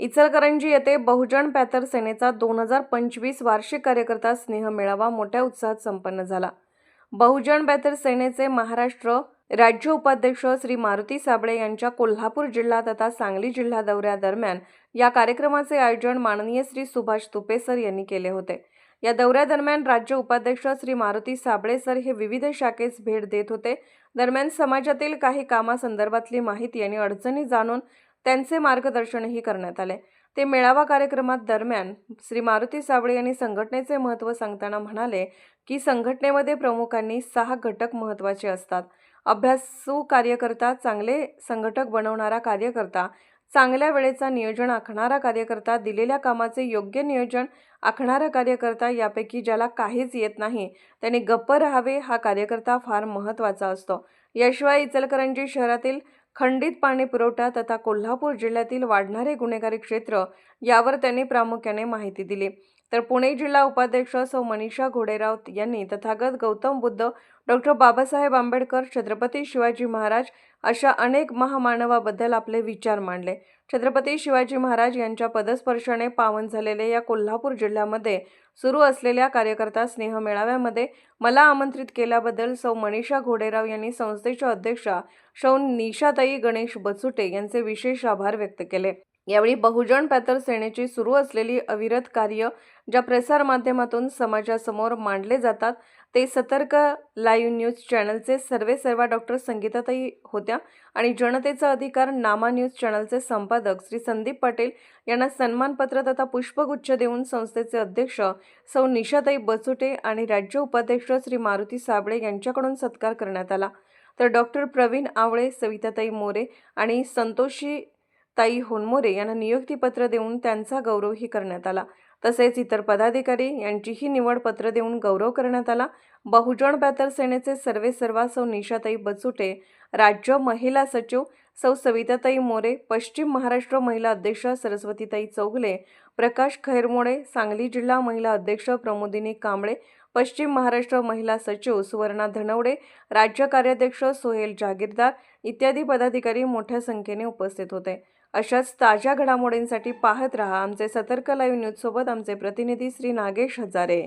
इचलकरंजी येथे बहुजन पॅथर सेनेचा दोन हजार पंचवीस वार्षिक कार्यकर्ता स्नेह मेळावा मोठ्या उत्साहात संपन्न झाला. बहुजन पॅथर सेनेचे महाराष्ट्र राज्य उपाध्यक्ष श्री मारुती साबळे यांच्या कोल्हापूर जिल्हा तथा सांगली जिल्हा दौऱ्यादरम्यान या कार्यक्रमाचे आयोजन माननीय श्री सुभाष तुपे सर यांनी केले होते. या दौऱ्यादरम्यान राज्य उपाध्यक्ष श्री मारुती साबळे सर हे विविध शाखेस भेट देत होते. दरम्यान समाजातील काही कामासंदर्भातली माहिती आणि अडचणी जाणून त्यांचे मार्गदर्शनही करण्यात आले. ते मेळावा कार्यक्रमात दरम्यान श्री मारुती साबळे यांनी संघटनेचे महत्त्व सांगताना म्हणाले की संघटनेमध्ये प्रमुखांनी सहा घटक महत्त्वाचे असतात. अभ्यासू कार्यकर्ता चांगले संघटक बनवणारा कार्यकर्ता चांगल्या वेळेचा नियोजन आखणारा कार्यकर्ता दिलेल्या कामाचे योग्य नियोजन आखणारा कार्यकर्ता यापैकी ज्याला काहीच येत नाही त्याने गप्प राहावे हा कार्यकर्ता फार महत्त्वाचा असतो. याशिवाय इचलकरंजी शहरातील खंडित पाणी पुरवठा तथा कोल्हापूर जिल्ह्यातील वाढणारे गुन्हेगारी क्षेत्र यावर त्यांनी प्रामुख्याने माहिती दिली. तर पुणे जिल्हा उपाध्यक्ष सौ मनीषा घोडेराव यांनी तथागत गौतम बुद्ध डॉक्टर बाबासाहेब आंबेडकर छत्रपती शिवाजी महाराज अशा अनेक महामानवाबद्दल आपले विचार मांडले. छत्रपती शिवाजी महाराज यांच्या पदस्पर्शाने पावन झालेल्या या कोल्हापूर जिल्ह्यामध्ये सुरू असलेल्या कार्यकर्ता स्नेह मेळाव्यामध्ये मला आमंत्रित केल्याबद्दल सौ मनीषा घोडेराव यांनी संस्थेच्या अध्यक्षा शौ निशाताई गणेश बचुटे यांचे विशेष आभार व्यक्त केले. यावेळी बहुजन पॅथर सेनेची सुरू असलेली अविरत कार्य ज्या प्रसारमाध्यमातून समाजासमोर मांडले जातात ते सतर्क लाईव्ह न्यूज चॅनलचे सर्वे सर्वा डॉक्टर संगीताताई होत्या आणि जनतेचा अधिकार नामा न्यूज चॅनलचे संपादक श्री संदीप पाटील यांना सन्मानपत्र तथा पुष्पगुच्छ देऊन संस्थेचे अध्यक्ष सौ निशाताई बचुटे आणि राज्य उपाध्यक्ष श्री मारुती साबळे यांच्याकडून सत्कार करण्यात आला. तर डॉक्टर प्रवीण आवळे सविताताई मोरे आणि संतोषी ताई होनमोरे यांना नियुक्तीपत्र देऊन त्यांचा गौरवही करण्यात आला. तसेच इतर पदाधिकारी यांचीही निवड पत्र देऊन गौरव करण्यात आला. बहुजन पॅथर सेनेचे सर्वे सर्वा सौ निशाताई बचुटे राज्य महिला सचिव सौ सविताताई मोरे पश्चिम महाराष्ट्र महिला अध्यक्ष सरस्वतीताई चौगले प्रकाश खैरमोडे सांगली जिल्हा महिला अध्यक्ष प्रमोदिनी कांबळे पश्चिम महाराष्ट्र महिला सचिव सुवर्णा धनवडे राज्य कार्याध्यक्ष सोहेल जागीरदार इत्यादी पदाधिकारी मोठ्या संख्येने उपस्थित होते. अशाच ताज्या घडामोडींसाठी पाहत रहा आमचे सतर्क लाईव्ह न्यूजसोबत आमचे प्रतिनिधी श्री नागेश हजारे.